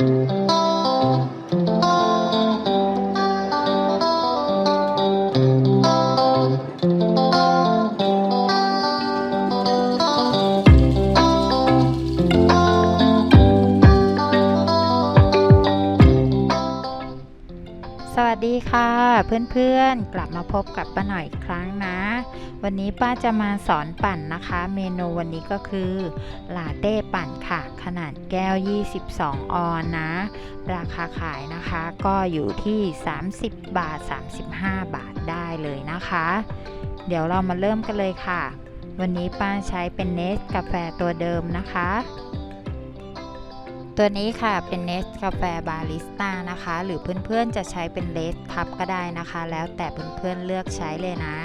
สวัสดีค่ะเพื่อนๆ กลับมาพบกับป้าหน่อยอีกครั้งนะ วันนี้ป้าจะมาสอนปั่นนะคะ เมนูวันนี้ก็คือลาเต้ปั่นค่ะ ขนาดแก้ว 22 ออนนะ ราคาขายนะคะก็อยู่ที่ 30 บาท 35 บาทได้เลยนะคะ เดี๋ยวเรามาเริ่มกันเลยค่ะ วันนี้ป้าใช้เป็นเนสกาแฟตัวเดิมนะคะตัวนี้ค่ะเป็นเนสกาแฟบาริสต้านะคะ หรือเพื่อนๆจะใช้เป็นเลสคัพก็ได้นะคะ แล้วแต่เพื่อนๆเลือกใช้เลยนะ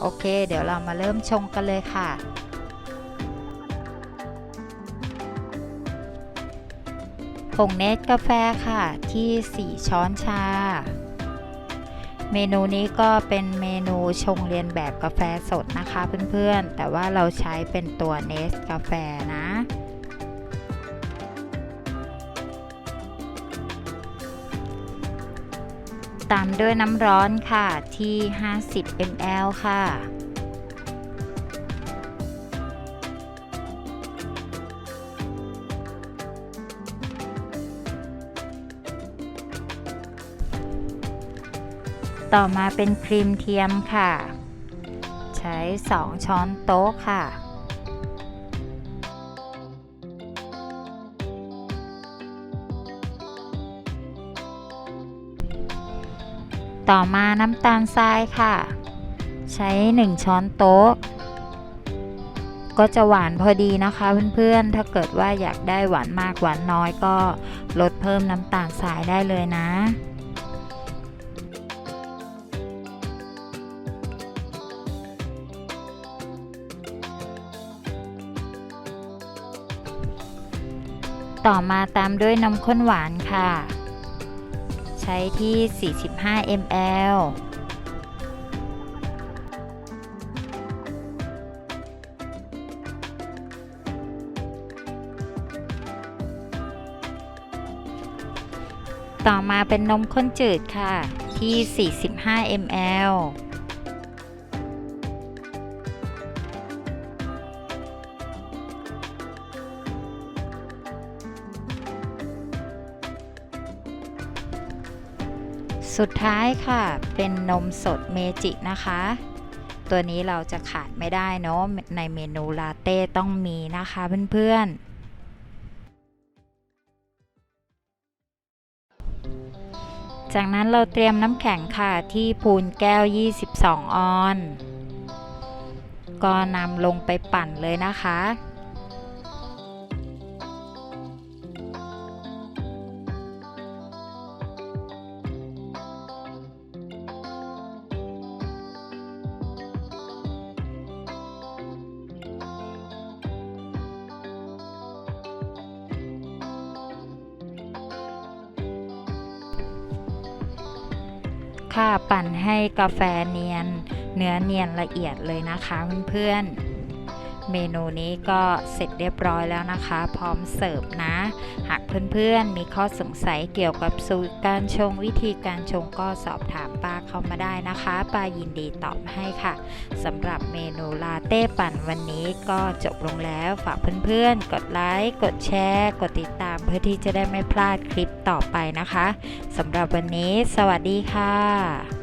โอเค เดี๋ยวเรามาเริ่มชงกันเลยค่ะ ผงเนสกาแฟค่ะ ที่ 4 ช้อนชา เมนูนี้ก็เป็นเมนูชงเรียนแบบกาแฟสดนะคะเพื่อนๆ แต่ว่าเราใช้เป็นตัวเนสกาแฟนะ ตามด้วยน้ำร้อนค่ะที่ 50 ml ค่ะ ต่อมาเป็นครีมเทียมค่ะ ใช้ 2 ช้อนโต๊ะค่ะ ต่อมาน้ำตาลทรายค่ะ ใช้ 1 ช้อนโต๊ะ ก็จะหวานพอดีนะคะเพื่อนๆ ถ้าเกิดว่าอยากได้หวานมากหวานน้อยก็ลดเพิ่มน้ำตาลทรายได้เลยนะต่อมาตามด้วยนมข้นหวานค่ะ ใช้ที่ 45 ml ต่อมาเป็นนมข้นจืดค่ะ ที่ 45 ml สุดท้ายค่ะเป็นนมสดเมจินะคะ ตัวนี้เราจะขาดไม่ได้เนาะในเมนูลาเต้ต้องมีนะคะเพื่อนๆ จากนั้นเราเตรียมน้ำแข็งค่ะที่พูนแก้ว 22 ออน ก็นำลงไปปั่นเลยนะคะ ค่ะปั่นให้กาแฟเนียน เนื้อเนียนละเอียดเลยนะคะเพื่อนๆ เมนูนี้ก็เสร็จเรียบร้อยแล้วนะคะ พร้อมเสิร์ฟนะ หากเพื่อนๆ มีข้อสงสัยเกี่ยวกับสูตรการชงวิธีการชงก็สอบถามป้าเข้ามาได้นะคะป้ายินดีตอบให้ค่ะสำหรับเมนูลาเต้ปั่นวันนี้ก็จบลงแล้วฝากเพื่อนๆ กดไลค์กดแชร์ กดติดตามเพื่อที่จะได้ไม่พลาดคลิปต่อไปนะคะสำหรับวันนี้ สวัสดีค่ะ